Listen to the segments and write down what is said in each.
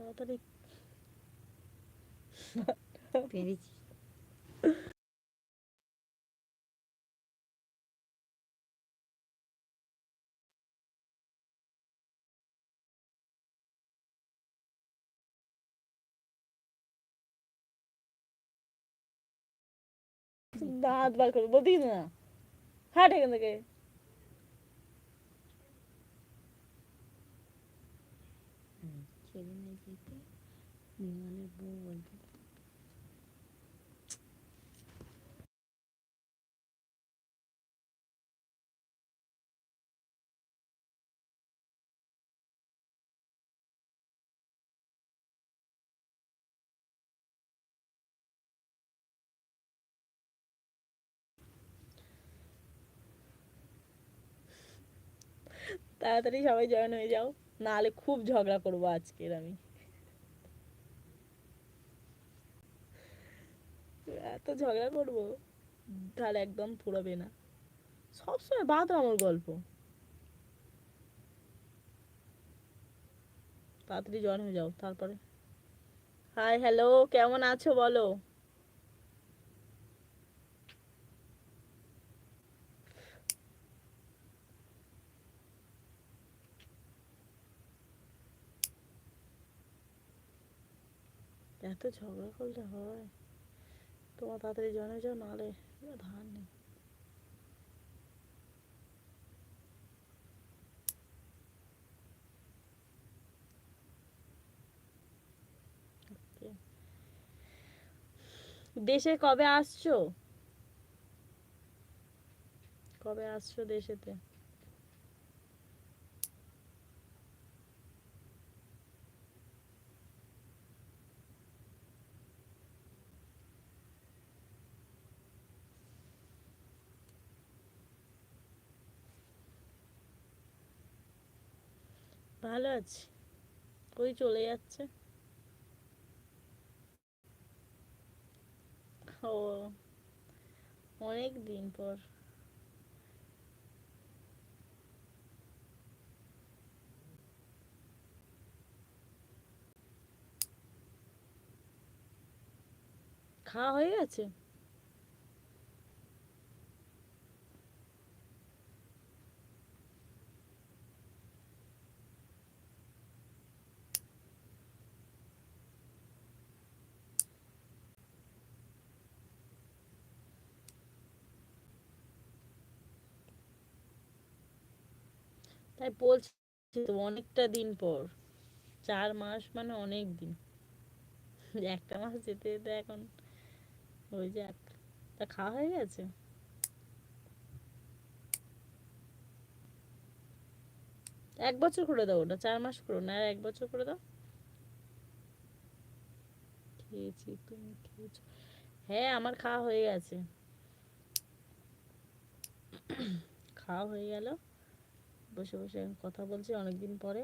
তাড়াতাড়ি। পেরেছি। দাঁত বার করে বলতে না। হাট এখান থেকে ছেলে না যেতে বউ বলতে তাড়াতাড়ি সবাই জয়েন হয়ে যাও। নাহলে খুব ঝগড়া করব আজকের আমি। এত ঝগড়া করব, তাহলে একদম ফুরাবে না। সবসময় বাদ আমার গল্প। তাড়াতাড়ি জয়েন হয়ে যাও, তারপরে। হাই হ্যালো কেমন আছো বলো? এত ঝগড়া করলে হয়? তোমার তাড়াতাড়ি জয়েন যাও নাহলে ধার নেই। দেশে কবে আসছো? কবে আসছো দেশেতে? ভালো আছি। ওই চলে যাচ্ছে। ও অনেক দিন পর। খাওয়া হয়ে গেছে? তাই বলছি তো অনেকটা দিন পর। চার মাস মানে অনেক দিন। একটা মাস যেতে যেতে এখন ওই যে তা খাওয়া হয়ে গেছে? এক বছর করে দাও ওটা, চার মাস করো না, আর এক বছর করে দাও। খেয়েছি তুমি খেয়েছো। হ্যাঁ আমার খাওয়া হয়ে গেছে। খাওয়া হয়ে গেল। বসে বসে কথা বলছি অনেকদিন পরে।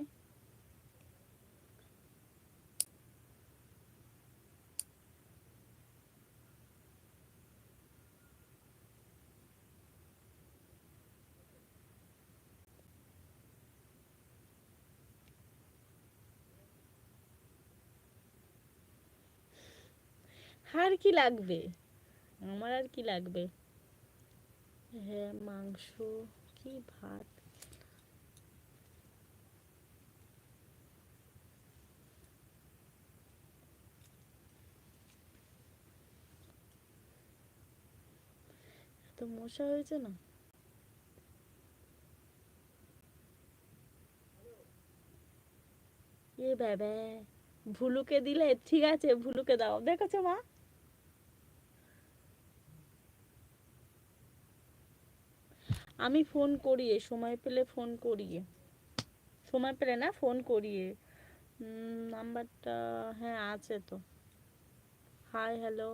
আর কি লাগবে? আমার আর কি লাগবে? হ্যাঁ মাংস কি ভাত এত মশা হয়েছে না এ বাবা ভুলুকে দিলে ঠিক আছে ভুলুকে দাও দেখেছ মা আমি ফোন করিয়ে সময় পেলে ফোন করিয়ে সময় পেলে না ফোন করিয়ে নাম্বারটা হ্যাঁ আছে তো হাই হ্যালো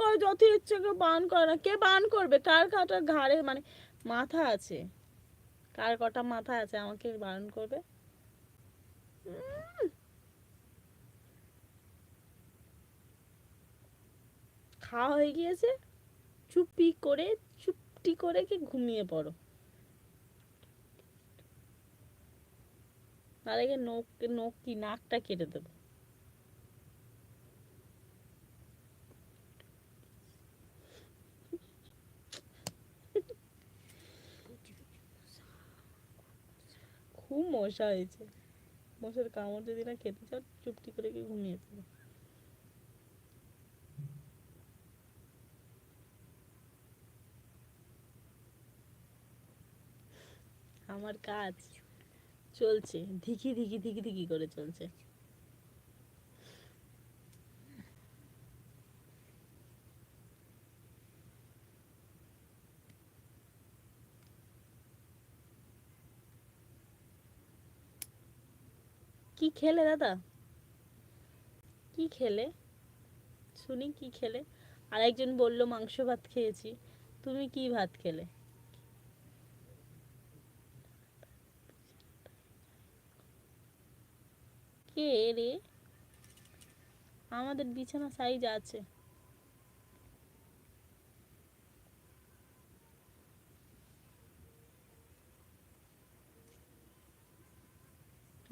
করে যত ইচ্ছে কেউ বান করে না। কে বান করবে? কার কাটা ঘাড়ে মানে মাথা আছে? কার কটা মাথা আছে? আমাকে বারণ করবে? খাওয়া হয়ে গিয়েছে। চুপি করে, চুপটি করে কি ঘুমিয়ে পড়ো? তার আগে নখ নখ কি, নাকটা কেটে দেবো। খুব মশা হয়েছে। মশার কামড় যদি না খেতে চাও, চুপটি করে কি ঘুমিয়ে পড়ো। আমার কাজ চলছে, ধিকি ধিকি ধিকি ধিকি করে চলছে। কি খেলে, দাদা? কি খেলে? শুনি, কি খেলে? আর একজন বলল, মাংস ভাত খেয়েছি। তুমি কি ভাত খেলে? কে রে? আমাদের বিছানা সাইজ আছে।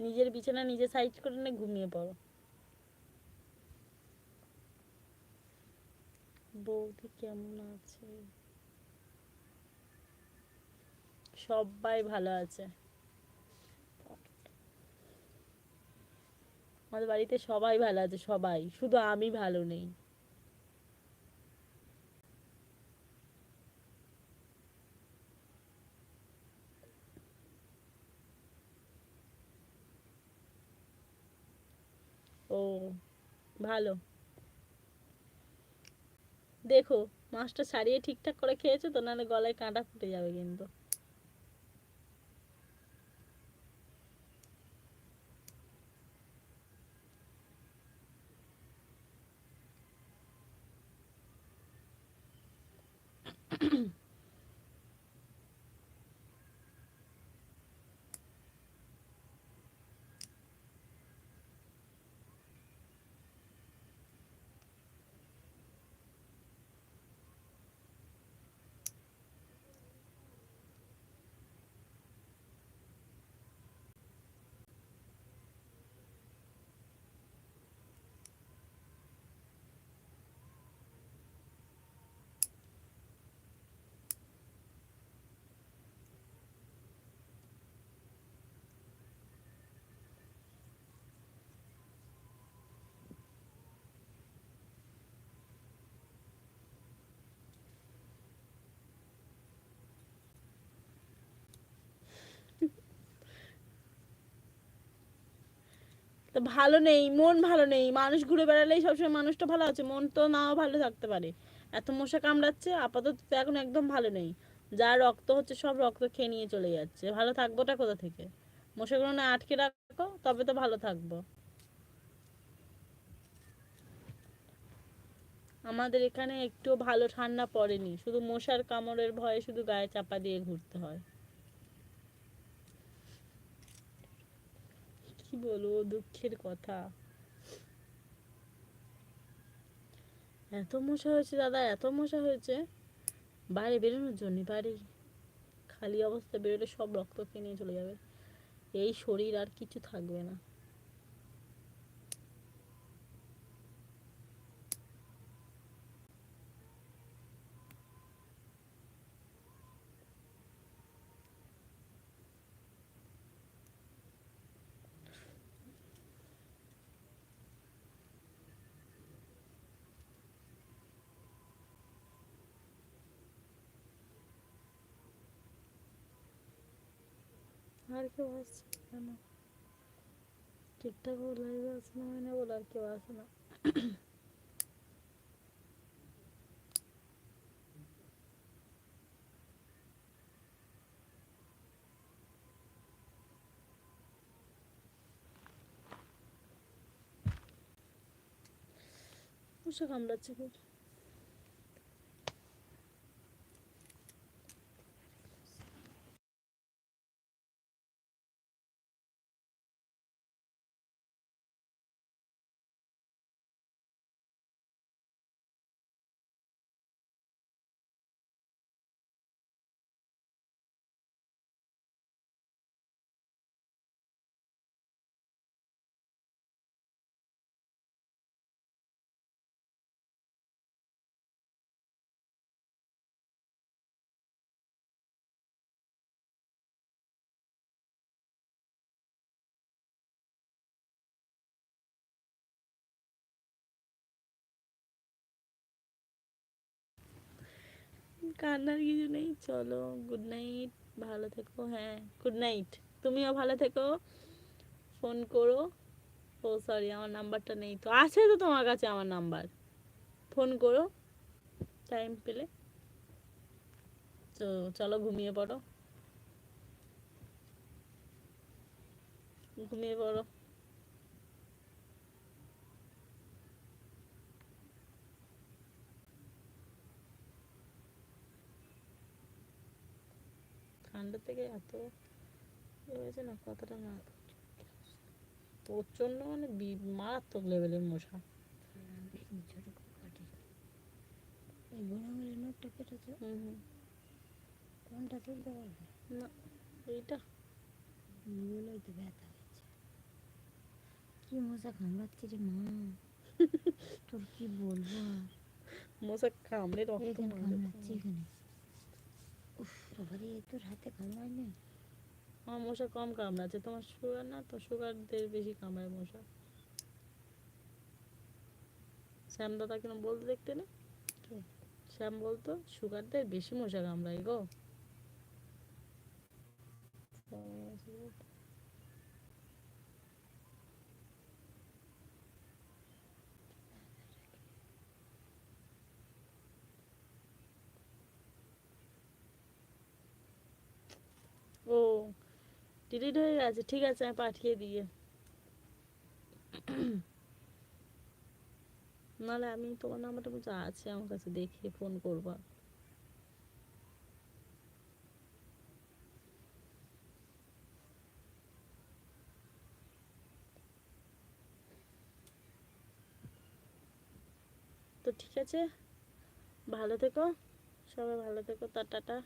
নিজের বিছানা নিজে সাইজ করে নে ঘুমিয়ে পড়ো। বৌদি কেমন আছে? সবাই ভালো আছে। আমাদের বাড়িতে সবাই ভালো আছে, সবাই। শুধু আমি ভালো নেই। ভালো। দেখো মাছটা ছাড়িয়ে ঠিকঠাক করে খেয়েছো তো নাহলে গলায় কাঁটা ফুটে যাবে কিন্তু। তো ভালো নেই, মন ভালো নেই। মানুষ ঘুরে বেড়ালেই সবসময় মানুষটা ভালো আছে, মন তো নাও ভালো থাকতে পারে। এত মশা কামড়াচ্ছে, আপাতত এখন একদম ভালো নেই। যা রক্ত হচ্ছে সব রক্ত খেয়ে নিয়ে চলে যাচ্ছে। ভালো থাকবোটা কোথা থেকে? মশাগুলো না আটকে রাখো, তবে তো ভালো থাকব। আমাদের এখানে একটু ভালো ঠান্ডা পড়েনি। শুধু মশার কামড়ের ভয়ে শুধু গায়ে চাপা দিয়ে ঘুরতে হয়। কি বলব, দুঃখের কথা। এত মশা হয়েছে দাদা, এত মশা হয়েছে। বাইরে বেরোনোর জন্য, বাড়ি খালি অবস্থা বেরোলে সব রক্ত নিয়ে চলে যাবে। এই শরীর আর কিছু থাকবে না। আর কেউ আসছে কেন ঠিকঠাক লাইভে আসে না হয় না বলে আর কেউ আসে না। মশা কামড়াচ্ছে খুব। কান্নার কিছু নেই। চলো গুড নাইট ভালো থেকো হ্যাঁ গুড নাইট তুমিও ভালো থেকো। ফোন করো। ও সরি আমার নাম্বারটা নেই তো। আছে তো তোমার কাছে আমার নাম্বার ফোন করো। টাইম পেলে। তো, চলো, ঘুমিয়ে পড়ো। ঘুমিয়ে পড়ো। ঠান্ডা থেকে এত হয়েছে না কতটা না প্রচণ্ড মানে মারাত্মক লেভেলের মশা। ছোট করে কাটি এই বড় আঙুলের নোটটা কেটেছে হুম হুম। কোনটা তুলতে পারবে? না এইটা। এগুলোই তো ব্যথা হয়েছে কি মশা কামড়াচ্ছে রে মা? তোর কি বলব? আর মশা কামড়ে রক্ত এখানে কামড়াচ্ছে এখানে। উফ একটু তোর হাতে কামড়ায়নি আমার মশা কম কামড়াচ্ছে। তোমার সুগার না তো? সুগারদের বেশি কামড়ায় মশা। শ্যাম দাদা কেন বলতে দেখতে না? শ্যাম বলতো সুগারদের বেশি মশা কামড়ায় গো। ও ডিলিট হয়ে গেছে। ঠিক আছে, আমি পাঠিয়ে দিয়ে। নাহলে আমি তোমার নাম্বারটা বলছি, আছে আমার কাছে, দেখে ফোন করবা। তো ঠিক আছে, ভালো থেকো, সবাই ভালো থেকো, টা টাটা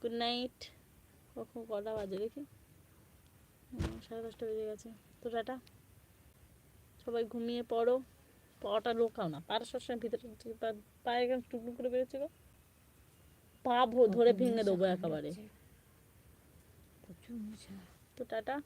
গুড নাইট কখন কটা বাজে দেখি? সাড়ে দশটা বেজে গেছে। তো টাটা। সবাই ঘুমিয়ে পড়ো। পাটা লোকাও না। পাটা সবসময় ভিতরে পায়ে কেন টুকটুক করে বেরোচ্ছিল? গো পা ধরে ভেঙে দেবো একেবারে। তো টাটা।